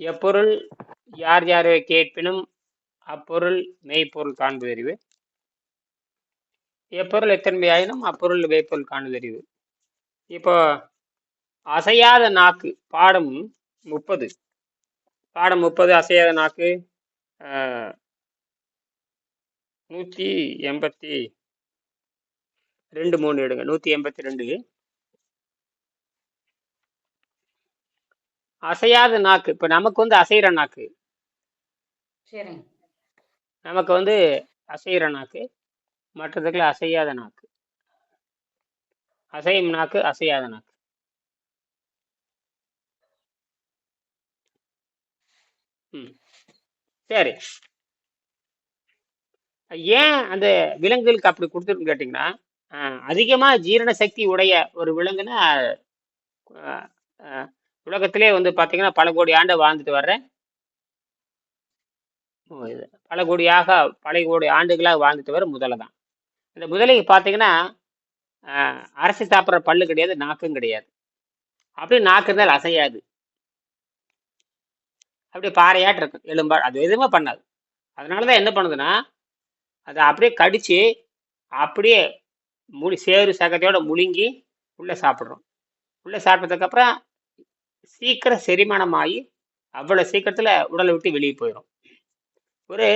எப்பொருள் யார் யாரை கேட்பினும் அப்பொருள் மெய்ப்பொருள் காண்பதறிவு. எப்பொருள் எத்தன்மையாயினும் அப்பொருள் மெய்ப்பொருள் காண்பதறிவு இப்போ அசையாத நாக்கு பாடம் முப்பது. பாடம் முப்பது அசையாத நாக்கு நூற்றி எண்பத்தி ரெண்டு மூணு எடுங்க. நூற்றி எண்பத்தி ரெண்டு அசையாத நாக்கு. இப்போ நமக்கு வந்து அசைகிற நாக்கு. சரிங்க. நமக்கு வந்து அசைகிற நாக்கு. மற்றதுக்குள்ள அசையாத நாக்கு. அசையும் நாக்கு அசையாத நாக்கு. ம். சரி. ஏன் அந்த விலங்குகளுக்கு அப்படி கொடுத்துருக்குன்னு கேட்டிங்கன்னா அதிகமாக ஜீரண சக்தி உடைய ஒரு விலங்குன்னா உலகத்திலே வந்து பார்த்தீங்கன்னா பல கோடி ஆண்டு வாழ்ந்துட்டு வர்றேன். பல கோடியாக பல கோடி ஆண்டுகளாக வாழ்ந்துட்டு வர முதலை தான். இந்த முதலைக்கு பார்த்தீங்கன்னா அரசு சாப்பிட்ற பல்லு கிடையாது நாக்கும் கிடையாது. அப்படியே நாக்கு இருந்தால் அசையாது. அப்படியே பாறையாட்டு இருக்கும் எலும்பா அது எதுவுமே பண்ணாது. அதனால தான் என்ன பண்ணுதுன்னா அதை அப்படியே கடித்து அப்படியே முடி சேறு சகத்தையோட முழுங்கி உள்ளே சாப்பிட்றோம். உள்ளே சாப்பிட்டதுக்கப்புறம் சீக்கிரம் செரிமானமாகி அவ்வளோ சீக்கிரத்தில் உடலை விட்டு வெளியே போயிடும் ஒரு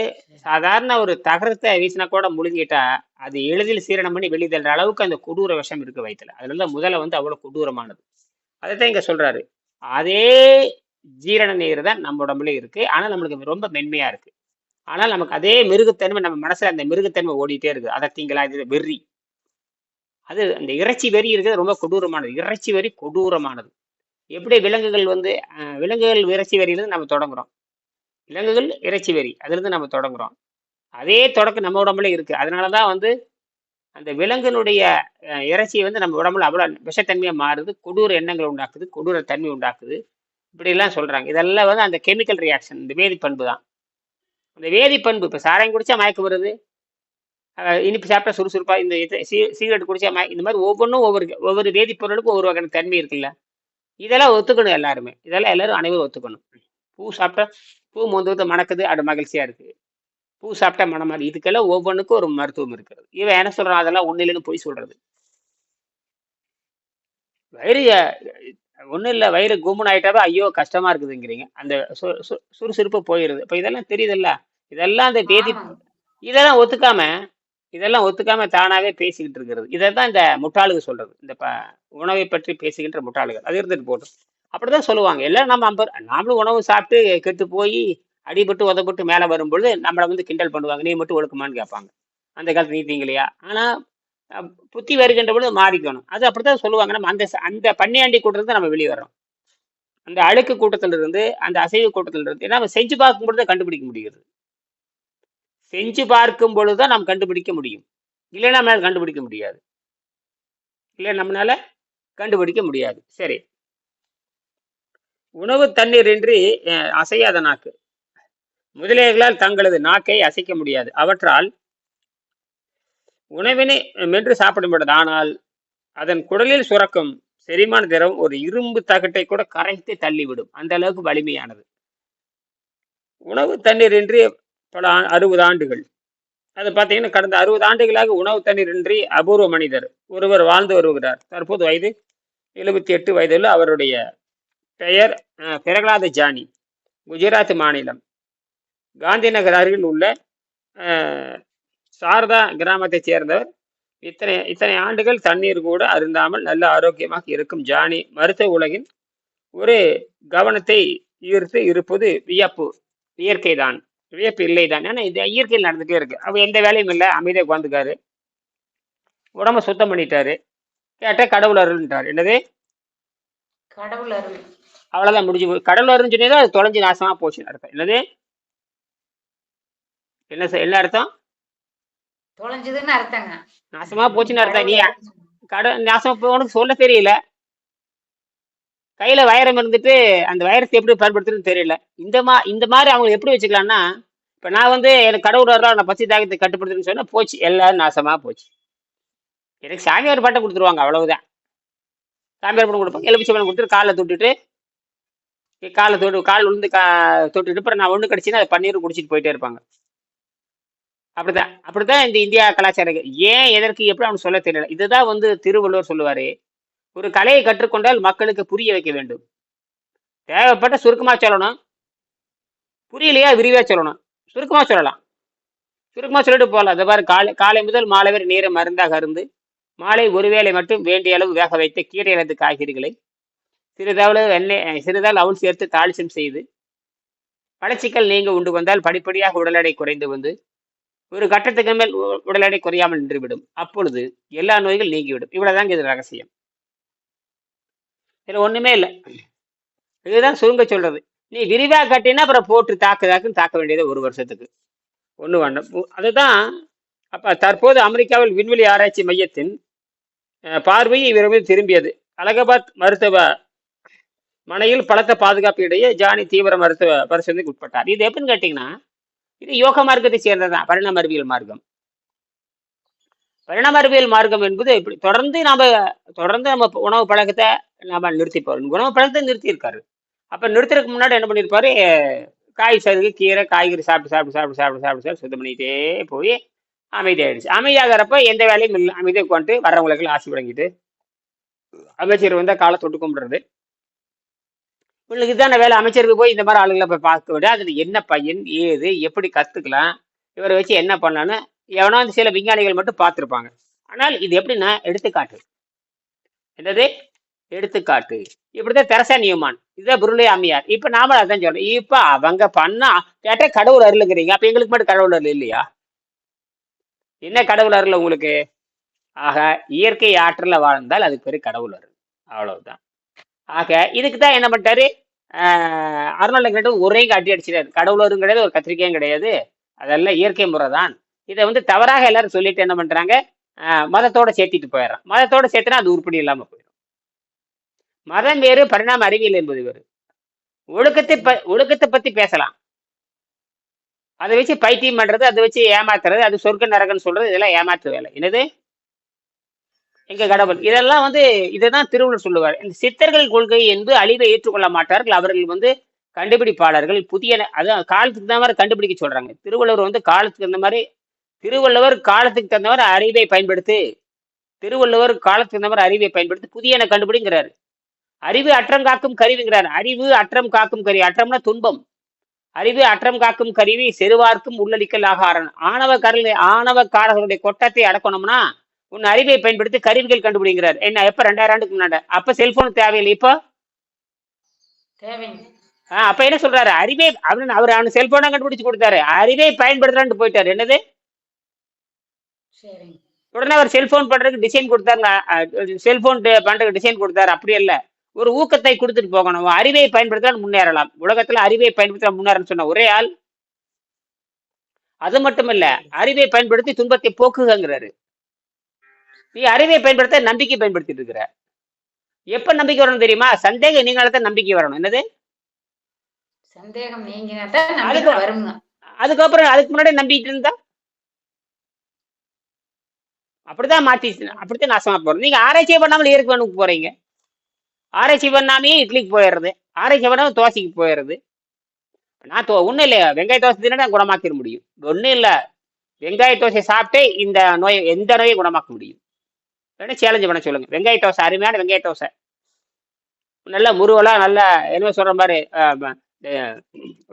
சாதாரண ஒரு தகரத்தை வீசினா கூட முழுங்கிட்டா அது எளிதில் சீரணம் பண்ணி வெளியே தள்ளுற அளவுக்கு அந்த கொடூர விஷம் இருக்கு வயிற்றுல அதுல இருந்து முதல்ல வந்து அவ்வளோ கொடூரமானது. அதைத்தான் இங்க சொல்றாரு. அதே ஜீரண நீர் தான் நம்ம உடம்புல இருக்கு. ஆனால் நம்மளுக்கு ரொம்ப மென்மையா இருக்கு. ஆனால் நமக்கு அதே மிருகத்தன்மை நம்ம மனசுல அந்த மிருகத்தன்மை ஓடிட்டே இருக்கு. அதை தீங்களா? இது வெறி. அது அந்த இறைச்சி வெறி இருக்கிறது ரொம்ப கொடூரமானது. இறைச்சி வெறி கொடூரமானது. எப்படி விலங்குகள் வந்து விலங்குகள் இறைச்சி வெறியிலிருந்து நம்ம தொடங்குறோம். விலங்குகள் இறைச்சி வரி அதுலேருந்து நம்ம தொடங்குறோம். அதே தொடக்கம் நம்ம உடம்புல இருக்குது அதனால தான் வந்து அந்த விலங்கினுடைய இறைச்சியை இறைச்சி வந்து நம்ம உடம்புல அவ்வளோ விஷத்தன்மையாக மாறுது கொடூர எண்ணங்களை உண்டாக்குது கொடூர தன்மை உண்டாக்குது. இப்படிலாம் சொல்கிறாங்க இதெல்லாம் வந்து அந்த கெமிக்கல் ரியாக்ஷன் இந்த வேதிப்பண்பு தான். அந்த வேதிப்பண்பு இப்போ சாராயம் குடித்தா மயக்கம் வருது. இனிப்பு சாப்பிட்டா சுறுசுறுப்பாக இந்த சீ- சிகரெட் குடிச்சா மய இந்த மாதிரி ஒவ்வொன்றும் ஒவ்வொரு ஒவ்வொரு வேதிப்பொருளுக்கும் ஒவ்வொரு வகையான தன்மை இருக்குல்ல. இதெல்லாம் ஒத்துக்கணும் எல்லாருமே. இதெல்லாம் எல்லாரும் அனைவரும் ஒத்துக்கணும். பூ சாப்பிட்டா பூ மொந்தத்தை மணக்குது அது மகிழ்ச்சியா இருக்கு. பூ சாப்பிட்டா மனமாரி இதுக்கெல்லாம் ஒவ்வொன்றுக்கும் ஒரு மருத்துவம் இருக்கிறது. இவன் என்ன சொல்றான்? அதெல்லாம் ஒண்ணு இல்லைன்னு போய் சொல்றது. வயிறு ஒன்றும் இல்லை வயிறு கும்முன்னு ஆயிட்டாவே ஐயோ கஷ்டமா இருக்குதுங்கிறீங்க. அந்த சுறுசுறுப்பு போயிடுது. இப்போ இதெல்லாம் தெரியுதுல்ல? இதெல்லாம் அந்த ஆமாங்க இதெல்லாம் ஒத்துக்காம இதெல்லாம் ஒத்துக்காம தானாகவே பேசிக்கிட்டு இருக்கிறது. இதை தான் இந்த முட்டாளுக சொல்றது. இந்த ப உணவை பற்றி பேசுகின்ற முட்டாளுகள். அது இருந்துட்டு போட்டு அப்படிதான் சொல்லுவாங்க. எல்லாம் நம்ம அம்பர் நாமளும் உணவு சாப்பிட்டு கெட்டு போய் அடிபட்டு உதப்பட்டு மேலே வரும்பொழுது நம்மளை வந்து கிண்டல் பண்ணுவாங்க. நீ மட்டும் ஒழுக்கமான்னு கேட்பாங்க. அந்த காலத்து நீத்தீங்களையா ஆனால் ஆனா புத்தி வருகின்ற பொழுது மாறிக்கணும். அது அப்படித்தான் சொல்லுவாங்க. நம்ம அந்த அந்த பன்னியாண்டி கூட்டத்தை நம்ம வெளியே வரோம் அந்த அழுக்கு கூட்டத்திலிருந்து அந்த அசைவு கூட்டத்திலிருந்து நம்ம செஞ்சு பார்க்கும் பொழுது கண்டுபிடிக்க முடிகிறது செஞ்சு பார்க்கும் பொழுது தான் நாம் கண்டுபிடிக்க முடியும். இல்லைன்னா நம்மளால கண்டுபிடிக்க முடியாது. இல்லை நம்மளால கண்டுபிடிக்க முடியாது. சரி. உணவு தண்ணீர் இன்றி அஹ், அசையாத நாக்கு. முதலியர்களால் தங்களது நாக்கை அசைக்க முடியாது. அவற்றால் உணவினை மென்று சாப்பிட முடியாது ஆனால் அதன் குடலில் சுரக்கும் செரிமான திரவம் ஒரு இரும்பு தகட்டை கூட கரைத்து தள்ளிவிடும். அந்த அளவுக்கு வலிமையானது. உணவு தண்ணீர் இன்றி பல ஆ- அறுபது ஆண்டுகள். அது பார்த்தீங்கன்னா கடந்த அறுபது ஆண்டுகளாக உணவு தண்ணீர் இன்றி அபூர்வ மனிதர். ஒருவர் வாழ்ந்து வருகிறார். தற்போது வயது எழுபத்தி எட்டு வயதுள்ள அவருடைய பெயர் பிரகலாத ஜானி குஜராத் மாநிலம். காந்தி நகர் அருகில் உள்ள சாரதா கிராமத்தைச் சேர்ந்தவர். இத்தனை இத்தனை ஆண்டுகள் தண்ணீர் கூட அருந்தாமல் நல்ல ஆரோக்கியமாக இருக்கும் ஜானி மருத்துவ உலகின் ஒரு கவனத்தை ஈர்த்து இருப்பது வியப்பு இயற்கைதான். வியப்பு இல்லைதான்? ஏன்னா இது இயற்கையில் நடந்துட்டே இருக்கு. அவர் எந்த வேலையும் இல்லை. அமைதியாக உட்காந்துக்காரு உடம்ப சுத்தம் பண்ணிட்டாரு. கேட்டால் கடவுள் அருள்ன்றார். என்னது? கடவுள் அருள். அவ்வளோதான் முடிஞ்சு போய் கடவுள் அருள்னு சொன்னீங்கன்னா அது தொலைஞ்சு நாசமாக போச்சுன்னு அர்த்தம். என்னது? என்ன சொ- என்ன அர்த்தம்? தொலைஞ்சதுன்னு அர்த்தங்க. நாசமாக போச்சுன்னு அர்த்தம். நீ. கட நாசம் இப்போ உனக்கு சொல்ல தெரியல. கையில வைரம் இருந்துட்டு அந்த வைரத்தை எப்படி பயன்படுத்துறதுன்னு தெரியல. இந்த மா இந்த மாதிரி அவங்க எப்படி வச்சுக்கலாம்னா இப்போ நான் வந்து எனக்கு கடவுள் வர்றா நான் பசி தாகத்தை கட்டுப்படுத்துன்னு சொன்னா போச்சு. எல்லாரும் நாசமா போச்சு. எனக்கு சாமியார் பாட்டை கொடுத்துருவாங்க அவ்வளவுதான். சாமியார் பட்டம் கொடுப்பாங்க. எலுமிச்சை கொடுத்துட்டு காலை தொட்டுட்டு காலை தொட்டு கால் விழுந்து கா தொட்டுட்டு அப்புறம் நான் ஒன்று கிடச்சின்னா அதை பன்னீர் குடிச்சிட்டு போயிட்டே இருப்பாங்க. அப்படிதான். அப்படிதான் இந்த இந்தியா கலாச்சாரம் ஏன் எதற்கு எப்படி அவனு சொல்ல தெரியல. இதுதான் வந்து திருவள்ளுவர் சொல்லுவாரு. ஒரு கலையை கற்றுக்கொண்டால் மக்களுக்கு புரிய வைக்க வேண்டும். தேவைப்பட்ட சுருக்கமாக சொல்லணும். புரியலையா விரிவாக சொல்லணும். சுருக்கமாக சொல்லலாம். சுருக்கமாக சொல்லிட்டு போகலாம். அதை பாரு காலை காலை முதல் மாலை வரை நீரை மருந்தாக அருந்து மாலை ஒருவேளை மட்டும் வேண்டிய அளவு வேக வைத்த கீரை இழந்த காய்கறிகளை சிறிதளவு எண்ணெய் சிறிதால் அவுள் சேர்த்து தாளிசம் செய்து பழச்சிக்கல் நீங்க உண்டு வந்தால் படிப்படியாக உடல் எடை குறைந்து வந்து ஒரு கட்டத்துக்கு மேல் உ- உடல் எடை குறையாமல் நின்றுவிடும். அப்பொழுது எல்லா நோய்கள் நீங்கிவிடும். இவ்வளவுதாங்க இது ரகசியம். இதில் ஒன்றுமே இல்லை. இதுதான் சுருங்க சொல்கிறது நீ விரிவாக கட்டினா அப்புறம் போட்டு தாக்குதாக்குன்னு தாக்க வேண்டியது ஒரு வருஷத்துக்கு. ஒன்று வேண்டாம். அதுதான் அப்போ தற்போது அமெரிக்காவில் விண்வெளி ஆராய்ச்சி மையத்தின் அஹ், இவர் திரும்பியது. அலகாபாத் மருத்துவ மனையில் பலத்த பாதுகாப்பு இடையே ஜானி தீவிர மருத்துவ பரிசோதனைக்கு உட்பட்டார். இது எப்படின்னு கேட்டிங்கன்னா இது யோக மார்க்கத்தை சேர்ந்ததுதான். பரிணாம அறிவியல் மார்க்கம். பரிணாம அறிவியல் மார்க்கம் என்பது இப்படி தொடர்ந்து நாம தொடர்ந்து நம்ம உணவு பழக்கத்தை நாம நிறுத்திப்போம். உணவு பழக்கத்தை நிறுத்தியிருக்காரு. அப்ப நிறுத்துறதுக்கு முன்னாடி என்ன பண்ணியிருப்பாரு? காய் சருகு கீரை காய்கறி சாப்பிட்டு சாப்பிட்டு சாப்பிட்டு சாப்பிட்டு சாப்பிட்டு சாப்பிட்டு சுத்தம் பண்ணிக்கிட்டே போய் அமைதியாயிடுச்சு. அமைதியாகிறப்ப எந்த வேலையும் இல்லை. அமைதியை கொண்டு வர்றவங்களுக்கு ஆசி வழங்கிட்டு அமைச்சர் வந்தால் காலை தொட்டு கும்பிடுறது. உங்களுக்கு இதான வேலை. அமைச்சருக்கு போய் இந்த மாதிரி ஆளுங்களை போய் பார்க்க விட அதில் என்ன பையன் ஏது எப்படி கற்றுக்கலாம் இவரை வச்சு என்ன பண்ணலான்னு எவனோ அந்த சில விஞ்ஞானிகள் மட்டும் பார்த்துருப்பாங்க. ஆனால் இது எப்படின்னா எடுத்துக்காட்டு. என்னது? எடுத்துக்காட்டு. இப்படிதான் தெரசா நியமான். இதுதான் புருளை அம்மையார். இப்ப நாம அதான் சொல்றோம். இப்ப அவங்க பண்ணா கேட்டா கடவுள் அருளுங்கிறீங்க. அப்ப எங்களுக்கு மட்டும் கடவுள் அருள் இல்லையா? என்ன கடவுள் அருள் உங்களுக்கு? ஆக இயற்கை ஆற்றல வாழ்ந்தால் அதுக்கு பேரு கடவுள் அருள். அவ்வளவுதான். ஆக இதுக்கு தான் என்ன பண்ணிட்டாரு? ஆஹ் அருணாள கேட்டு ஒரே காட்டி அடிச்சிட்டாரு. அருள் கிடையாது ஒரு கத்திரிக்கையும் கிடையாது. அதெல்லாம் இயற்கை முறை தான் இதை வந்து தவறாக எல்லாரும் சொல்லிட்டு என்ன பண்றாங்க? மதத்தோட சேர்த்திட்டு போயிடுறான். மதத்தோட சேர்த்துனா அது உருப்படி இல்லாம போயிடும். மதம் வேறு பரிணாம அறிவியல் என்பது வேறு. ஒழுக்கத்தை ப ஒழுக்கத்தை பத்தி பேசலாம். அதை வச்சு பைத்தியம் பண்றது அதை வச்சு ஏமாத்துறது அது சொர்க்க நரகன்னு சொல்றது இதெல்லாம் ஏமாற்று வேலை. என்னது? எங்க கடவுள். இதெல்லாம் வந்து இதுதான் திருவள்ளுவர் சொல்லுவார். இந்த சித்தர்கள் கொள்கை என்று அழிவை ஏற்றுக்கொள்ள மாட்டார்கள். அவர்கள் வந்து கண்டுபிடிப்பாளர்கள். புதிய அதான் காலத்துக்கு தகுந்த மாதிரி கண்டுபிடிக்க சொல்றாங்க. திருவள்ளுவர் வந்து காலத்துக்கு தகுந்த மாதிரி திருவள்ளுவர் காலத்துக்கு தகுந்த மாதிரி அறிவை பயன்படுத்தி திருவள்ளுவர் காலத்துக்கு தகுந்த மாதிரி அறிவை பயன்படுத்தி புதியன கண்டுபிடிங்கிறாரு. அறிவு அற்றம் காக்கும் கருவிங்கிறார். அறிவு அற்றம் காக்கும் கருவி. அற்றம்னா துன்பம். அறிவு அற்றம் காக்கும் கருவி செருவார்க்கும் உள்ளளிக்கல் ஆகாரன் ஆணவ கரல் ஆணவ காரர்களுடைய கொட்டத்தை அடக்கணும்னா உன் அறிவை பயன்படுத்தி கருவிகள் கண்டுபிடிங்கிறார். என்ன எப்ப? ரெண்டாயிரம் ஆண்டுக்கு முன்னாடி அப்ப செல்போன் தேவையில்லை. இப்போ? அப்ப என்ன சொல்றாரு? அறிவை அப்படின்னு அவர் அவனு செல்போனா கண்டுபிடிச்சு கொடுத்தாரு. அறிவை பயன்படுத்துறான்னு போயிட்டாரு. என்னது? உடனே அவர் செல்போன் பண்றதுக்கு டிசைன் கொடுத்தாருங்க. செல்போன் பண்றதுக்கு டிசைன் கொடுத்தாரு. அப்படி இல்ல. ஒரு ஊக்கத்தை கொடுத்துட்டு போகணும். அறிவை பயன்படுத்தினால் முன்னேறலாம். உலகத்துல அறிவை பயன்படுத்தினால் முன்னேறன்னு சொன்ன ஒரே ஆள். அது மட்டும் இல்ல அறிவை பயன்படுத்தி துன்பத்தை போக்குங்கிறாரு நீ அறிவை பயன்படுத்த நம்பிக்கை பயன்படுத்திட்டு இருக்கிற. எப்ப நம்பிக்கை வரணும் தெரியுமா? சந்தேகம் நீங்களால நம்பிக்கை வரணும். என்னது? சந்தேகம் வருங்க அதுக்கப்புறம் அதுக்கு முன்னாடி நம்பிட்டு இருந்தா? அப்படிதான் மாத்தி அப்படித்தான் நாசமா போறோம் நீங்க ஆராய்ச்சி பண்ணாமல் ஏற்கனுக்கு போகிறீங்க போறீங்க? ஆராய்ச்சி பண்ணாமே இட்லிக்கு போயிடுறது. ஆராய்ச்சி பண்ணாமல் தோசைக்கு போயிடுறது. நான் தோ ஒன்றும் இல்லையா? வெங்காய தோசை தின்னா குணமாக்கிட முடியும். ஒன்றும் இல்லை. வெங்காய தோசை சாப்பிட்டே இந்த நோயை எந்த நோயை குணமாக்க முடியும். வேணா சேலஞ்சு பண்ண சொல்லுங்க. வெங்காய தோசை அருமையான வெங்காய தோசை. நல்ல முருவலா நல்ல என்ன சொல்ற மாதிரி வடிகள்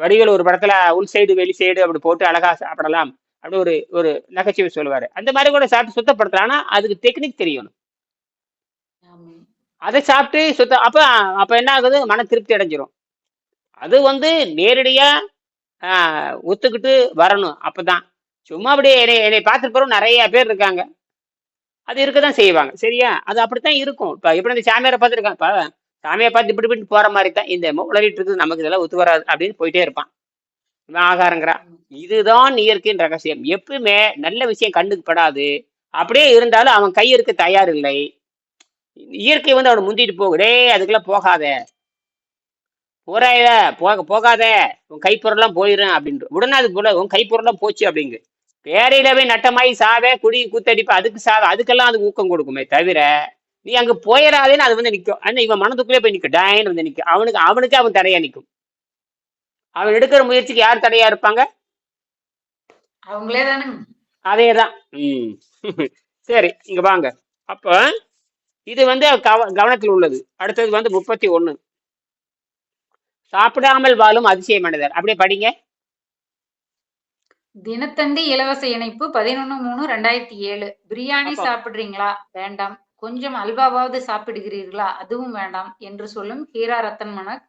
வடிவேல் ஒரு படத்துல உள் சைடு வெளி சைடு அப்படி போட்டு அழகா சாப்பிடலாம். அப்படி ஒரு ஒரு நகைச்சுவை சொல்லுவாரு. அந்த மாதிரி கூட சாப்பிட்டு சுத்தப்படுத்தலாம். ஆனா அதுக்கு டெக்னிக் தெரியணும். அதை சாப்பிட்டு சுத்த அப்ப அப்ப என்ன ஆகுது? மன திருப்தி அடைஞ்சிரும். அது வந்து நேரடியா ஆஹ், ஒத்துக்கிட்டு வரணும். அப்பதான். சும்மா அப்படியே என்னை என்னை பார்த்துட்டு போறோம் நிறைய பேர் இருக்காங்க. அது இருக்கதான் செய்வாங்க. சரியா? அது அப்படித்தான் இருக்கும். இப்ப எப்படி இந்த சாமியாரை பார்த்துருக்கான் சாமியை பார்த்து இப்படி இப்படி போற மாதிரி தான். இந்த உளறிட்டு இருக்குது. நமக்கு இதெல்லாம் ஒத்து வராது அப்படின்னு போயிட்டே இருப்பான். ஆகாரங்கிறான் இதுதான் இயற்கையின் ரகசியம். எப்பவுமே நல்ல விஷயம் கண்ணுக்கு படாது அப்படியே இருந்தாலும் அவன் கை இருக்க தயார் இல்லை இயற்கை வந்து அவனை முந்திட்டு போகுடே அதுக்கெல்லாம் போகாத. போறாய போக போகாத. உன் கைப்பொருள்லாம் போயிடும் அப்படின்ற. உடனே அது போல உன் கைப்பொருள்லாம் போச்சு அப்படிங்கு. பேரையிலவே நட்டமாயி சாவே குடி கூத்தடிப்பு அதுக்கு சாவ அதுக்கெல்லாம் அது ஊக்கம் கொடுக்குமே தவிர நீ அங்க போயிடாதேன்னு அது வந்து நிற்கும் ஆனா இவன் மனதுக்குள்ளே போய் நிற்கும் டாயின்னு வந்து நிற்கும் அவனுக்கு அவனுக்கு அவன் தடையா நிற்கும் அவன் எடுக்கிற முயற்சிக்கு யார் தடையா இருப்பாங்க? அவங்களே தானுங்க அதேதான். ம். சரி இங்க வாங்க. அப்ப இது வந்து கவ கவனத்தில் உள்ளது. அடுத்தது வந்து முப்பத்தி ஒண்ணு சாப்பிடாமல் வாழும் அதிசய மனிதர். அப்படியே படிங்க. தினத்தந்தி இலவச இணைப்பு பதினொன்னு மூணு ரெண்டாயிரத்தி ஏழு. பிரியாணி சாப்பிடுறீங்களா? வேண்டாம். கொஞ்சம் அல்வாவாவது சாப்பிடுகிறீர்களா? அதுவும் வேண்டாம். என்று சொல்லும் ஹீரா ரத்தன் மனக்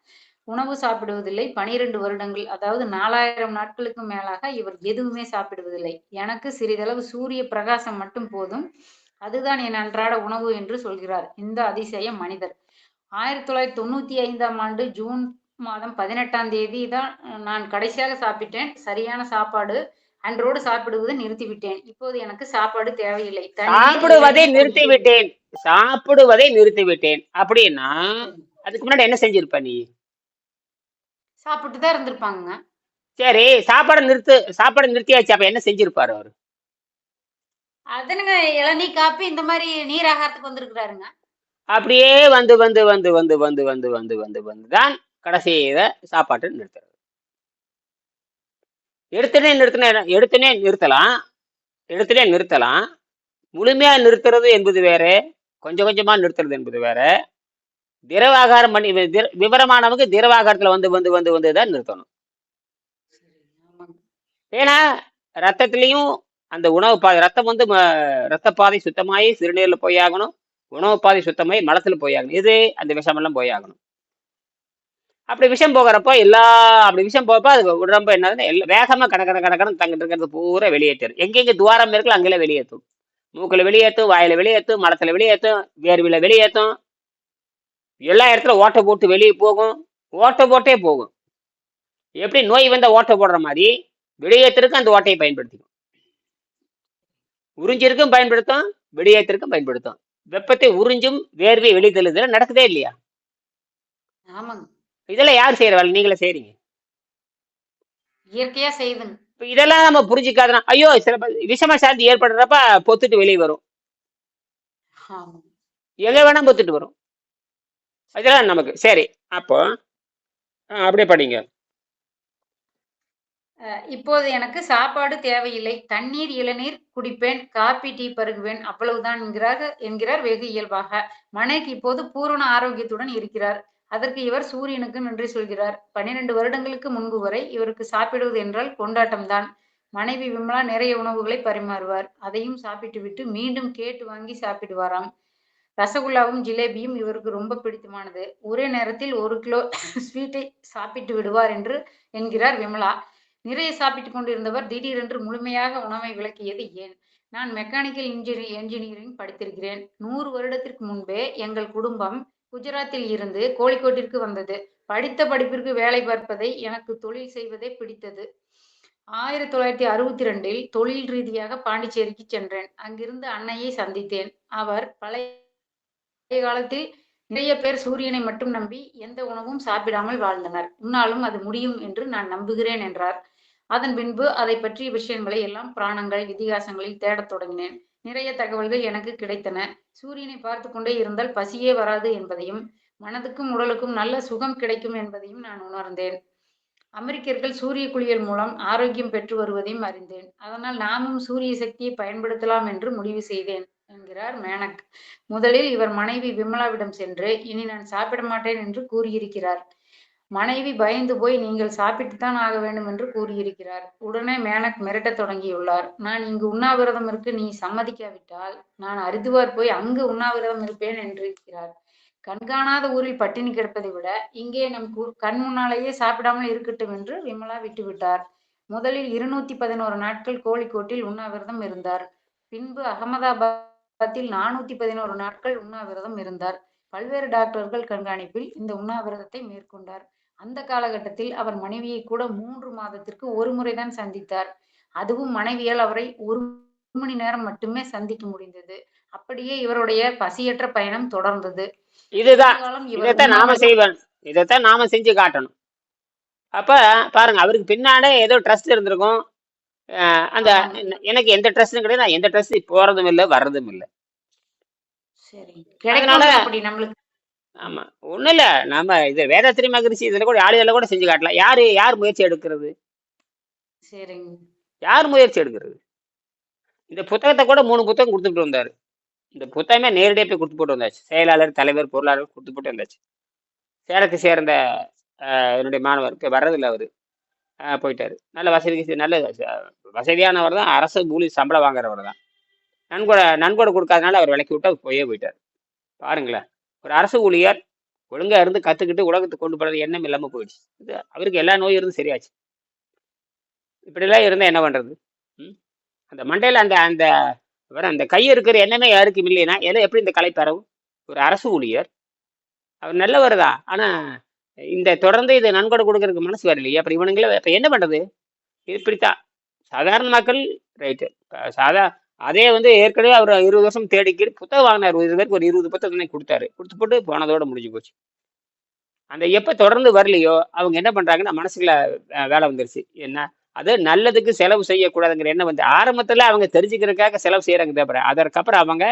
உணவு சாப்பிடுவதில்லை. பனிரெண்டு வருடங்கள் அதாவது நாலாயிரம் நாட்களுக்கு மேலாக இவர் எதுவுமே சாப்பிடுவதில்லை. எனக்கு சிறிதளவு சூரிய பிரகாசம் மட்டும் போதும். அதுதான் என் அன்றாட உணவு என்று சொல்கிறார். இந்த அதிசய மனிதர். ஆயிரத்தி தொள்ளாயிரத்தி தொண்ணூத்தி ஐந்தாம் ஆண்டு ஜூன் மாதம் பதினெட்டாம் தேதி தான் நான் கடைசியாக சாப்பிட்டேன். சரியான சாப்பாடு அன்றோடு சாப்பிடுவதை நிறுத்திவிட்டேன். இப்போது எனக்கு சாப்பாடு தேவையில்லை. சாப்பிடுவதை இளநீர் நிறுத்தி குடிப்பேன் விட்டேன் சாப்பிடுவதை நிறுத்தி விட்டேன் அப்படின்னா அதுக்கு முன்னாடி என்ன செஞ்சிருப்ப நீ? சாப்பிட்டு தான் இருந்திருப்பாங்க சரி சாப்பாடை நிறுத்து சாப்பாடை நிறுத்தியாச்சு. அப்ப என்ன செஞ்சிருப்பாரு அவரு? அதுனுங்க இளநீ காப்பி இந்த மாதிரி நீர் ஆகாரத்துக்கு வந்திருக்கிறாருங்க. அப்படியே வந்து வந்து வந்து வந்து வந்து வந்து வந்து வந்து வந்து தான் கடைசியில சாப்பாட்டை நிறுத்துறது. எடுத்தனே நிறுத்தின எடுத்தனே நிறுத்தலாம். எடுத்தனே நிறுத்தலாம். முழுமையா நிறுத்துறது என்பது வேற. கொஞ்சம் கொஞ்சமா நிறுத்துறது என்பது வேற. திரவாகாரம் பண்ணி விவரமானவங்க திரவாகாரத்துல வந்து வந்து வந்து வந்து தான் நிறுத்தணும். ஏன்னா ரத்தத்திலையும் அந்த உணவு பாதை ரத்தம் வந்து ரத்த பாதை சுத்தமாயி சிறுநீர்ல போய் ஆகணும். உணவு பாதை சுத்தமாயி மலத்துல போய் ஆகணும். இது அந்த விஷமெல்லாம் போய் ஆகணும். அப்படி விஷம் போகிறப்போ எல்லா அப்படி விஷம் போகிறப்ப அது உடம்பு என்னதுன்னா எல்லா வேகமா கட கட தங்கிட்டு இருக்கிறது பூரா வெளியேற்றும் எங்கெங்க துவாரம் இருக்குல்ல அங்கெல்லாம் வெளியேற்றும் மூக்கில் வெளியேற்றும் வாயில வெளியேற்றும் மலத்துல வெளியேற்றும் வேர்வில வெளியேற்றும் எல்லா இடத்துல ஓட்டை போட்டு வெளியே போகும். ஓட்டை போட்டே போகும். எப்படி நோய் வந்த ஓட்டை போடுற மாதிரி? வெளியேற்றருக்கு அந்த ஓட்டையை பயன்படுத்திக்கும். உறிஞ்சிருக்கும் பயன்படுத்தும் வெளியேற்றருக்கும் பயன்படுத்தும். வெப்பத்தை உறிஞ்சும் வேர்வை வெளித்தெழுதல் நடக்குதே இல்லையா? இதெல்லாம் யார் செய்யற வேலை? நீங்களே செய்றீங்க. இயற்கையா செய்துங்க. இப்ப இதெல்லாம் நம்ம புரிஞ்சுக்காதனா? ஐயோ சில விஷம சாந்தி ஏற்படுறப்ப பொத்துட்டு வெளியே வரும். எங்க வேணா பொத்துட்டு வரும். அதெல்லாம் நமக்கு சரி அப்போ அப்படியே படிங்க. இப்போது எனக்கு சாப்பாடு தேவையில்லை தண்ணீர் இளநீர் குடிப்பேன் காப்பி டீ பருகுவேன் அவ்வளவுதான் என்கிறார் என்கிறார் வெகு இயல்பாக. மனைக்கு இப்போது பூரண ஆரோக்கியத்துடன் இருக்கிறார். அதற்கு இவர் சூரியனுக்கு நன்றி சொல்கிறார். பன்னிரண்டு வருடங்களுக்கு முன்பு வரை இவருக்கு சாப்பிடுவது என்றால் கொண்டாட்டம்தான். மனைவி விமலா நிறைய உணவுகளை பரிமாறுவார். அதையும் சாப்பிட்டுவிட்டு மீண்டும் கேட்டு வாங்கி சாப்பிடுவாராம். ரசகுல்லாவும் ஜிலேபியும் இவருக்கு ரொம்ப பிடித்தமானது. ஒரே நேரத்தில் ஒரு கிலோ ஸ்வீட்டை சாப்பிட்டு விடுவார் என்று என்கிறார் விமலா. நிறைய சாப்பிட்டுக் கொண்டிருந்தவர் திடீரென்று முழுமையாக உணவை விளக்கியது ஏன்? நான் மெக்கானிக்கல் இன்ஜினி என்ஜினியரிங் படித்திருக்கிறேன். நூறு வருடத்திற்கு முன்பே எங்கள் குடும்பம் குஜராத்தில் இருந்து கோழிக்கோட்டிற்கு வந்தது. படித்த படிப்பிற்கு வேலை பார்ப்பதை எனக்கு தொழில் செய்வதே பிடித்தது. ஆயிரத்தி தொள்ளாயிரத்தி அறுபத்தி ரெண்டில் தொழில் ரீதியாக பாண்டிச்சேரிக்கு சென்றேன். அங்கிருந்து அன்னையை சந்தித்தேன். அவர் பழைய காலத்தில் நிறைய பேர் சூரியனை மட்டும் நம்பி எந்த உணவும் சாப்பிடாமல் வாழ்ந்தனர். உன்னாலும் அது முடியும் என்று நான் நம்புகிறேன் என்றார். அதன் பின்பு அதை பற்றிய விஷயங்களை எல்லாம் பிராணங்கள் இதிகாசங்களில் தேடத் தொடங்கினேன். நிறைய தகவல்கள் எனக்கு கிடைத்தன. சூரியனை பார்த்து கொண்டே இருந்தால் பசியே வராது என்பதையும் மனதுக்கும் உடலுக்கும் நல்ல சுகம் கிடைக்கும் என்பதையும் நான் உணர்ந்தேன். அமெரிக்கர்கள் சூரிய குளியல் மூலம் ஆரோக்கியம் பெற்று வருவதையும் அறிந்தேன். அதனால் நாமும் சூரிய சக்தியை பயன்படுத்தலாம் என்று முடிவு செய்தேன். என்கிறார் மேனக். முதலில் இவர் மனைவி விமலாவிடம் சென்று இனி நான் சாப்பிட மாட்டேன் என்று கூறியிருக்கிறார். மனைவி பயந்து போய் நீங்கள் சாப்பிட்டுத்தான் ஆக வேண்டும் என்று கூறியிருக்கிறார். உடனே மேனக் மிரட்டத் தொடங்கியுள்ளார். நான் இங்கு உண்ணாவிரதம் இருக்கு நீ சம்மதிக்காவிட்டால் நான் அரிதுவார் போய் அங்கு உண்ணாவிரதம் இருப்பேன் என்றிருக்கிறார். கண்காணாத ஊரில் பட்டினி கிடப்பதை விட இங்கே நம் கண் முன்னாலேயே சாப்பிடாமல் இருக்கட்டும் என்று விமலா விட்டுவிட்டார். முதலில் இருநூத்தி பதினோரு நாட்கள் கோழிக்கோட்டில் உண்ணாவிரதம் இருந்தார். பின்பு அகமதாபாத் அகமதாபாத்தில் நானூத்தி பதினோரு நாட்கள் உண்ணாவிரதம் இருந்தார். பல்வேறு டாக்டர்கள் கண்காணிப்பில் இந்த உண்ணாவிரதத்தை மேற்கொண்டார். அந்த காலகட்டத்தில் அவர் மனைவியை கூட மூன்று மாதத்திற்கு ஒரு முறைதான் சந்தித்தார். அதுவும் மனைவியால் அவரை ஒரு மணி நேரம் மட்டுமே சந்திக்க முடிந்தது. அப்படியே இவருடைய பசியற்ற பயணம் தொடர்ந்தது. இதுதான். இதைத்தான் நாம உண்ணாவிரதம் செய்வோம் இதைத்தான் நாம செஞ்சு காட்டணும். அப்ப பாருங்க அவருக்கு பின்னாடி ஏதோ ட்ரஸ்ட் இருந்திருக்கும். அந்த எனக்கு எந்த ட்ரஸ்டும் கிடையாது. நான் எந்த ட்ரஸ்ட் போறதும் இல்லை வர்றதும் இல்லை சரி அதனால ஆமா. ஒண்ணும் இல்ல. நாம இது வேதாத்திரி மகரிஷி இதுல கூட ஆளுகளை கூட செஞ்சு காட்டலாம். யாரு யார் முயற்சி எடுக்கிறது? யார் முயற்சி எடுக்கிறது? இந்த புத்தகத்தை கூட மூணு புத்தகம் கொடுத்துட்டு வந்தாரு. இந்த புத்தகமே நேரடியாக போய் கொடுத்து போட்டு வந்தாச்சு. செயலாளர் தலைவர் பொருளாளர் கொடுத்து போட்டு வந்தாச்சு. சேலத்தை சேர்ந்த என்னுடைய மாணவர் இப்போ வர்றதில்ல அவர். போயிட்டாரு. நல்ல வசதி நல்ல வசதியானவர் தான். அரசு கூலி சம்பளம் வாங்குறவர் தான். நன்கொடை நன்கொடை கொடுக்காதனால அவர் விலக்கி விட்டு அவர் போயே போயிட்டார். பாருங்களேன். ஒரு அரசு ஊழியர் ஒழுங்கா இருந்து கத்துக்கிட்டு உலகத்துக்கு கொண்டு போறது எண்ணம் இல்லாம போயிடுச்சு. இது அவருக்கு எல்லா நோயும் இருந்து சரியாச்சு. இப்படிலாம் இருந்தா என்ன பண்றது? ம்? அந்த மண்டையில அந்த அந்த வர அந்த கை இருக்கிற எண்ணமே யாருக்கும் இல்லைன்னா எல்லாம் எப்படி இந்த கலை பெறவும் ஒரு அரசு ஊழியர். அவர் நல்லவர் தான். ஆனா இந்த தொடர்ந்து இதை நன்கொடை கொடுக்கறதுக்கு மனசு வரலையே அப்புறம் இவனுங்கள இப்போ என்ன பண்றது? இது இப்படித்தான். சாதாரண மக்கள் ரைட்டு சாதா அதே வந்து ஏற்கனவே அவர் இருபது வருஷம் தேடிக்கிட்டு புத்தகம் வாங்கினார். இருபது பேருக்கு ஒரு இருபது புத்தகம் கொடுத்தாரு. கொடுத்து போட்டு போனதோட முடிஞ்சு போச்சு. அந்த எப்ப தொடர்ந்து வரலையோ அவங்க என்ன பண்றாங்கன்னா மனசுக்குள்ள வேலை வந்துருச்சு. என்ன? அது நல்லதுக்கு செலவு செய்யக்கூடாதுங்கிற எண்ணம் வந்து ஆரம்பத்துல அவங்க தெரிஞ்சுக்கிறதுக்காக செலவு செய்யறாங்க தவிர அதற்கப்புறம் அவங்க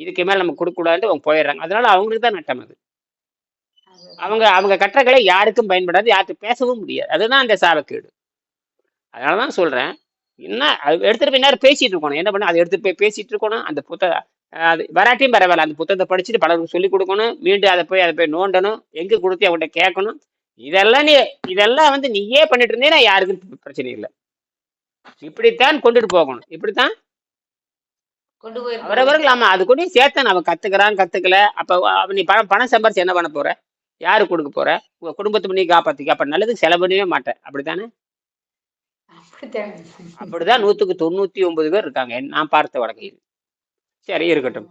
இதுக்கு மேல நம்ம கொடுக்கக்கூடாதுன்ட்டு அவங்க போயிடுறாங்க. அதனால அவங்களுக்கு தான் நட்டம் அது. அவங்க அவங்க கற்றகளை யாருக்கும் பயன்படாது யார்கிட்ட பேசவும் முடியாது. அதுதான் அந்த சாபக்கேடு. அதனால தான் சொல்றேன் என்ன அது எடுத்துட்டு போய் நேரம் பேசிட்டு இருக்கணும். என்ன பண்ண அதை எடுத்துட்டு போய் பேசிட்டு இருக்கணும். அந்த புத்தக அது வராட்டியும் பரவாயில்ல. அந்த புத்தகத்தை படிச்சுட்டு பலருக்கு சொல்லிக் கொடுக்கணும். மீண்டும் அதை போய் அதை போய் நோண்டணும். எங்க கொடுத்து அவங்கள்ட்ட கேட்கணும். இதெல்லாம் நீ இதெல்லாம் வந்து நீயே பண்ணிட்டு இருந்தீங்கன்னா யாருக்கும் பிரச்சனை இல்லை. இப்படித்தான் கொண்டுட்டு போகணும். இப்படித்தான்? கொண்டு போயிருக்கோம் அவரவர்கள் ஆமா அது கூட சேர்த்தான். அவன் கத்துக்கிறான் கத்துக்கல. அப்ப நீ பணம் பணம் சம்பாரிச்சு என்ன பண்ண போற? யாரு கொடுக்க போற? உங்க குடும்பத்தை நீ காப்பாத்திக்க. அப்ப நல்லதுக்கு செலவு பண்ணவே மாட்டேன். அப்படித்தானே? அப்படிதான் நூத்துக்கு தொண்ணூத்தி ஒன்பது பேர் இருக்காங்க. நான் பார்த்த வழக்கையில் சரி இருக்கட்டும்.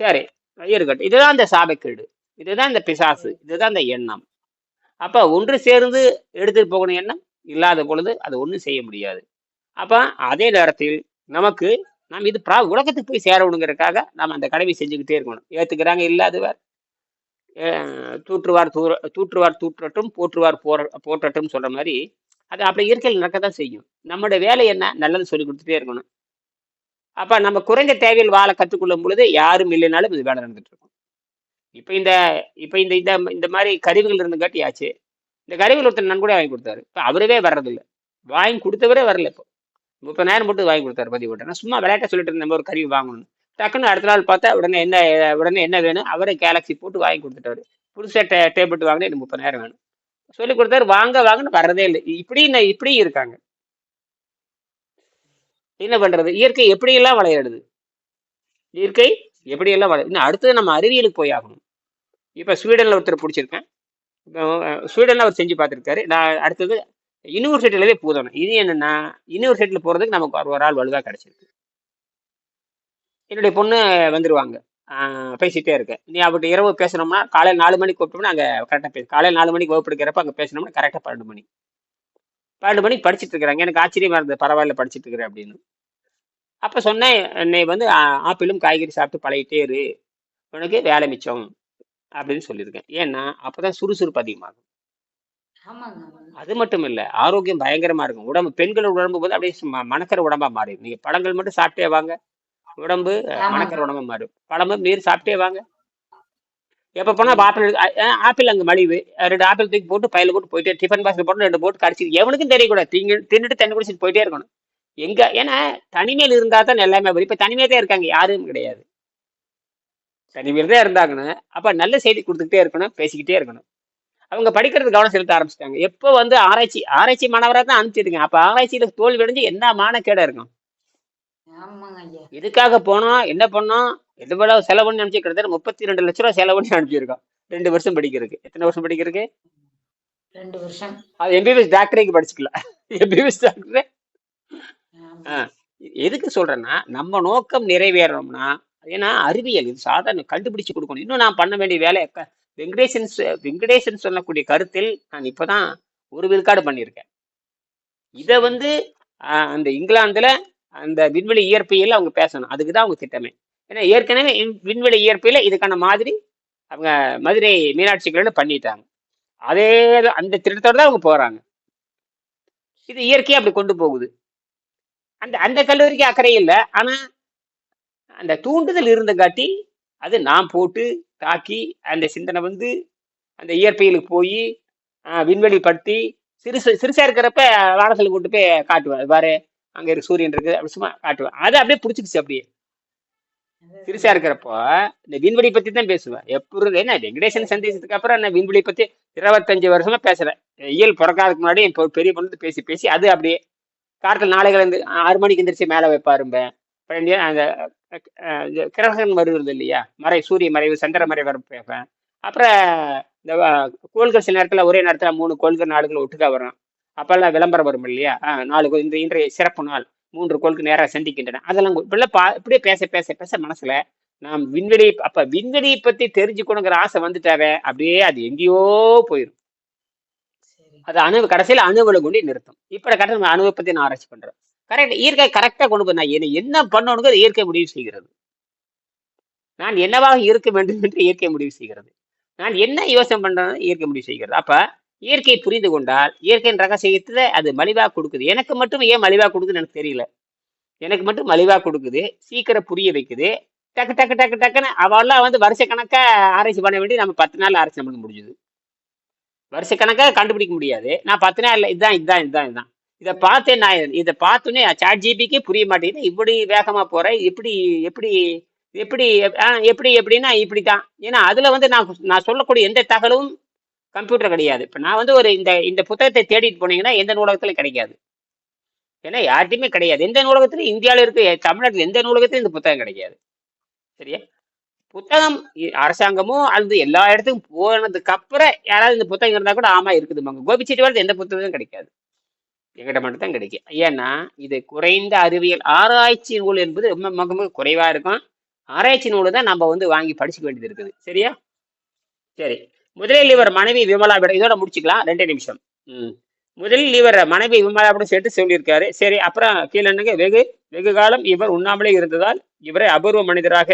சரி இருக்கட்டும். இதுதான் இந்த சாபக்கேடு இதுதான் இந்த பிசாசு. இதுதான் இந்த எண்ணம். அப்ப ஒன்று சேர்ந்து எடுத்துட்டு போகணும் எண்ணம் இல்லாத பொழுது அது ஒண்ணும் செய்ய முடியாது. அப்ப அதே நேரத்தில் நமக்கு நாம் இது பிரா உலகத்துக்கு போய் சேரணுங்கிறதுக்காக நாம் அந்த கடமை செஞ்சுக்கிட்டே இருக்கணும். ஏத்துக்கிறாங்க இல்லாதவர். அஹ், தூற்றுவார் தூர தூற்றுவார் தூற்றட்டும் போற்றுவார் போற போற்றட்டும் சொல்ற மாதிரி அது அப்படி இயற்கையில் நடக்கத்தான் செய்யும். நம்மளுடைய வேலை என்ன? நல்லது சொல்லி கொடுத்துட்டே இருக்கணும். அப்போ நம்ம குறைந்த தேவையில் வாழ கற்றுக்கொள்ளும் பொழுது யாரும் இல்லைனாலும் இது வேலை நடந்துட்டு இருக்கும். இப்போ இந்த இப்போ இந்த இந்த இந்த மாதிரி கருவிகள் இருந்துங்காட்டி ஆச்சு இந்த கருவிகள் ஒருத்தர் நன்கூட வாங்கி கொடுத்தாரு. இப்போ அவரவே வர்றதில்ல. வாங்கி கொடுத்தவரே வரல இப்போ. முப்பதாயிரம் போட்டு வாங்கி கொடுத்தாரு பதிவு போட்டு. நான் சும்மா விளையாட்ட சொல்லிட்டு இருந்த நம்ம ஒரு கருவி வாங்கணும் டக்குன்னு அடுத்த நாள் பார்த்தா உடனே என்ன உடனே என்ன வேணும்? அவரே கேலக்ஸி போட்டு வாங்கி கொடுத்துட்டாரு. புதுசாக டே டேபிள் வாங்கினா எனக்கு முப்பதாயிரம் வேணும். சொல்லி கொடுத்தாரு வாங்க வாங்கன்னு வர்றதே இல்லை. இப்படி நான் இப்படி இருக்காங்க. என்ன பண்றது? இயற்கை எப்படியெல்லாம் விளையாடுது இயற்கை எப்படியெல்லாம் வள இன்னும் அடுத்தது நம்ம அறிவியலுக்கு போய் ஆகணும். இப்போ ஸ்வீடனில் ஒருத்தர் பிடிச்சிருக்கேன். ஸ்வீடனில் அவர் செஞ்சு பார்த்துருக்காரு. நான் அடுத்தது யூனிவர்சிட்டியிலவே போதணும் இது என்னென்னா யூனிவர்சிட்டியில் போகிறதுக்கு நமக்கு ஒரு ஒரு ஆள் வலுவாக கிடச்சிருக்கு. என்னுடைய பொண்ணு வந்துருவாங்க. ஆஹ் பேசிட்டே இருக்கேன் நீ அவர்கிட்ட இரவு பேசணும்னா காலையில் நாலு மணிக்கு கூப்பிட்டோம்னா அங்கே கரெக்டாக பேச. காலையில் நாலு மணிக்கு வகுப்பு எடுக்கிறப்ப அங்கே பேசணும்னா கரெக்டாக பன்னெண்டு மணி. பன்னெண்டு மணிக்கு படிச்சுட்டு இருக்கிறாங்க. எனக்கு ஆச்சரியமா இருந்தது. பரவாயில்ல படிச்சுட்டு இருக்கிறேன் அப்படின்னு. அப்போ சொன்னேன் என்னை வந்து ஆப்பிளும் காய்கறி சாப்பிட்டு பழகிட்டே இரு. உனக்கு வேலை மிச்சம். அப்படின்னு சொல்லியிருக்கேன். ஏன்னா அப்பதான் சுறுசுறுப்பு அதிகமாகும். அது மட்டும் இல்ல ஆரோக்கியம் பயங்கரமா இருக்கும். உடம்பு பெண்களோட உடம்பு வந்து அப்படியே மணக்கிற உடம்பா மாறிடும். நீங்க பழங்கள் மட்டும் சாப்பிட்டே வாங்க. உடம்பு மணக்கிற உடம்பா மாறும். பழமும் நீர் சாப்பிட்டே வாங்க. எப்ப போனா ஆப்பிள் ஆப்பிள் அங்க மலிவு. ரெண்டு ஆப்பிள் தூக்கி போட்டு பையில போட்டு போயிட்டே டிஃபன் பாக்ஸ்ல போட்டு ரெண்டு போட்டு கடிச்சு எவனுக்கும் தெரியக்கூடாது. திங்க தின்னுட்டு தண்ணி குடிச்சிட்டு போயிட்டே இருக்கணும். எங்க ஏன்னா தனிமையில் இருந்தா தான் எல்லாமே வரும். இப்ப தனிமையா தான் இருக்காங்க. யாரும் கிடையாது. தனிமையில் தான் இருந்தாங்கன்னு. அப்ப நல்ல செய்தி கொடுத்துக்கிட்டே இருக்கணும் பேசிக்கிட்டே இருக்கணும். அவங்க படிக்கிறது கவனம் செலுத்த ஆரம்பிச்சிட்டாங்க. எப்போ வந்து ஆராய்ச்சி ஆராய்ச்சி மாணவராக தான் அனுப்பிச்சிருங்க அப்ப ஆராய்ச்சியில தோல்வி அடைஞ்சு என்ன மானக்கேடா இருக்கும்? இதுக்காக போனோம் என்ன பண்ணோம் எவ்வளவு செலவு பண்ணி அனுப்பிச்சு கிட்டத்தட்ட முப்பத்தி ரெண்டு லட்ச ரூபா செலவு பண்ணி அனுப்பிச்சிருக்கோம் ரெண்டு வருஷம் படிக்கிறதுக்கு. எத்தனை வருஷம் படிக்கிறதுக்கு? ரெண்டு வருஷம். அது எம்பிபிஎஸ் டாக்டருக்கு படிச்சுக்கலாம் எம்பிபிஎஸ் டாக்டர். எதுக்கு சொல்றேன்னா நம்ம நோக்கம் நிறைவேறணும்னா ஏன்னா அறிவியல் இது சாதாரண கண்டுபிடிச்சு கொடுக்கணும். இன்னும் நான் பண்ண வேண்டிய வேலை வெங்கடேசன் வெங்கடேசன் சொல்லக்கூடிய கருத்தில் நான் இப்பதான் ஒரு விழுக்காடு பண்ணியிருக்கேன். இதை வந்து அந்த இங்கிலாந்துல அந்த விண்வெளி இயற்பியல் அவங்க பேசணும். அதுக்கு தான் அவங்க திட்டமே. ஏன்னா ஏற்கனவே விண்வெளி இயற்பியல இதுக்கான மாதிரி அவங்க மதுரை மீனாட்சி கல்லூரில பண்ணிட்டாங்க. அதே அந்த திட்டத்தோட தான் அவங்க போறாங்க. இது இயற்கையாக அப்படி கொண்டு போகுது. அந்த அந்த கல்லூரிக்கு அக்கறை இல்லை. ஆனா அந்த தூண்டுதல் இருந்த காட்டி அது நான் போட்டு தாக்கி அந்த சிந்தனை வந்து அந்த இயற்பியலுக்கு போய் விண்வெளி படுத்தி சிறுசு சிறுசா இருக்கிறப்ப வானத்தில் கூட்டு போய் காட்டுவேன் அது பாரு அங்க இருக்கு சூரியன் இருக்கு அப்படி சும்மா காட்டுவேன். அதை அப்படியே பிடிச்சிக்கிச்சு அப்படியே. சிறுசா இருக்கிறப்போ இந்த விண்வெளி பத்தி தான் பேசுவேன். எப்போ இருந்து என்ன வெங்கடேசன் சந்திச்சதுக்கு அப்புறம் நான் விண்வெளி பத்தி இருபத்தஞ்சு வருஷமா பேசுறேன். இயல் பிறக்காதுக்கு முன்னாடி இப்போ பெரிய பொண்ணு பேசி பேசி அது அப்படியே காலத்தில் நாளைகள் இருந்து ஆறு மணிக்கு எந்திரிச்சு மேலே வைப்பாரும்பேன் அந்த கிரகன் வருவது வருகிறது இல்லையா? மறை சூரிய மறைவு சந்திர மறைவு வர பேப்பேன் அப்புறம் இந்த கோள்கள் சில நேரத்தில் ஒரே நேரத்தில் மூணு கோள்கள் நாடுகள் ஒட்டுக்கா வரும். அப்பெல்லாம் விளம்பரம் வரும் இல்லையா? நாலு இந்த இன்றைய சிறப்பு நாள் மூன்று கோளுக்கு நேராக சந்திக்கின்றன. அதெல்லாம் இப்படிலாம் பா இப்படியே பேச பேச பேச மனசுல நாம் விண்வெளி அப்ப விண்வெளியை பத்தி தெரிஞ்சுக்கணுங்கிற ஆசை வந்துட்டாவே அப்படியே அது எங்கேயோ போயிடும் அது அணு கடைசியில் அணுவில் கொண்டு நிறுத்தும். இப்ப கரெக்ட் நம்ம அணுவை பத்தி நான் ஆராய்ச்சி பண்றேன். கரெக்ட் இயற்கை கரெக்டா கொண்டு போய் நான் என்ன என்ன பண்ணணுங்கிறது இயற்கை முடிவு செய்கிறது. நான் என்னவாக இருக்க வேண்டும் என்று இயற்கை முடிவு செய்கிறது. நான் என்ன யோசனை பண்றேன் இயற்கை முடிவு செய்கிறது. அப்ப இயற்கை புரிந்து கொண்டால் இயற்கையின் ரகசியத்துல அது மலிவாக கொடுக்குது. எனக்கு மட்டும் ஏன் மலிவாக கொடுக்குதுன்னு எனக்கு தெரியல. எனக்கு மட்டும் மலிவாக கொடுக்குது. சீக்கிரம் புரிய வைக்குது. டக்கு டக்கு டக்கு டக்குன்னு அவெல்லாம் வந்து வருஷ கணக்காக ஆராய்ச்சி பண்ண வேண்டி நம்ம பத்து நாள் ஆராய்ச்சி நம்மளுக்கு முடிஞ்சுது. வருஷ கணக்காக கண்டுபிடிக்க முடியாது. நான் பத்து நாள் இதுதான் இதுதான் இதுதான் இதுதான் இதை பார்த்தேன் நான் இதை பார்த்தோன்னே சாட் ஜிபிக்கே புரிய மாட்டேங்குது. இப்படி வேகமாக போகிறேன் இப்படி எப்படி எப்படி ஆ, எப்படி எப்படின்னா இப்படி தான் ஏன்னா அதில் வந்து நான் நான் சொல்லக்கூடிய எந்த தகவலும் கம்ப்யூட்டர் கிடையாது. இப்போ நான் வந்து ஒரு இந்த இந்த புத்தகத்தை தேடிட்டு போனீங்கன்னா எந்த நூலகத்திலும் கிடைக்காது. ஏன்னா யார்ட்டையுமே கிடையாது. எந்த நூலகத்திலும் இந்தியாவில் இருக்க தமிழ்நாட்டில் எந்த நூலகத்திலும் இந்த புத்தகம் கிடைக்காது. சரியா? புத்தகம் அரசாங்கமும் அல்லது எல்லா இடத்துக்கும் போனதுக்கு அப்புறம் யாராவது இந்த புத்தகம் இருந்தால் கூட ஆமா இருக்குதுமாங்க கோபிச்செட்டிவாளத்து எந்த புத்தகமும் கிடைக்காது. எங்கிட்ட மட்டும் தான் கிடைக்கும். ஏன்னா இது குறைந்த அறிவியல். ஆராய்ச்சி நூல் என்பது ரொம்ப மிக மிக குறைவா இருக்கும். ஆராய்ச்சி நூல் தான் நம்ம வந்து வாங்கி படிச்சுக்க வேண்டியது இருக்குது. சரியா? சரி. முதலில் இவர் மனைவி விமலாவிடம் இதோட முடிச்சுக்கலாம். ரெண்டே நிமிஷம். ம். முதலில் இவர் மனைவி விமலாவிடம் சேர்த்து சொல்லியிருக்காரு. சரி அப்புறம் கீழே என்னங்க? வெகு வெகு காலம் இவர் உண்ணாமலே இருந்ததால் இவரை அபூர்வ மனிதராக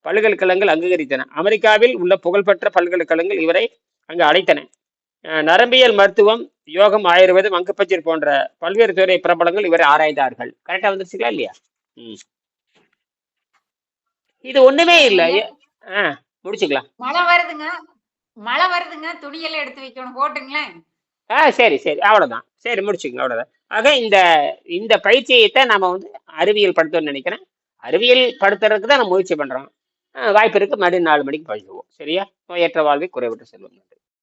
பல்கலைக்கழகங்கள் அங்கீகரித்தன. அமெரிக்காவில் உள்ள புகழ்பெற்ற பல்கலைக்கழகங்கள் இவரை அங்கு அழைத்தன அஹ் நரம்பியல் மருத்துவம் யோகம் ஆயுர்வேதம் அங்குப்பச்சர் போன்ற பல்வேறு துறை பிரபலங்கள் இவரை ஆராய்ந்தார்கள். கரெக்டா வந்துருச்சுங்களா இல்லையா? ம். இது ஒண்ணுமே இல்லை. ஆ முடிச்சுக்கலாம். மழை வருதுங்க. மழை வருதுங்க துணியெல்லாம் எடுத்து வைக்கணும். போட்டுங்களேன். ஆ சரி சரி. அவ்வளோதான் சரி முடிச்சுங்க அவ்வளோதான் ஆக இந்த இந்த பயிற்சியைத்தான் நாம வந்து அறிவியல் படுத்தணும்னு நினைக்கிறேன். அறிவியல் படுத்துறதுக்கு தான் நம்ம முயற்சி பண்ணுறோம் வாய்ப்பு இருக்கு. மறுபடியும் நாலு மணிக்கு பழகுவோம் சரியா? நோயற்ற வாழ்வை குறைவிட்டு செல்வம் நன்றி.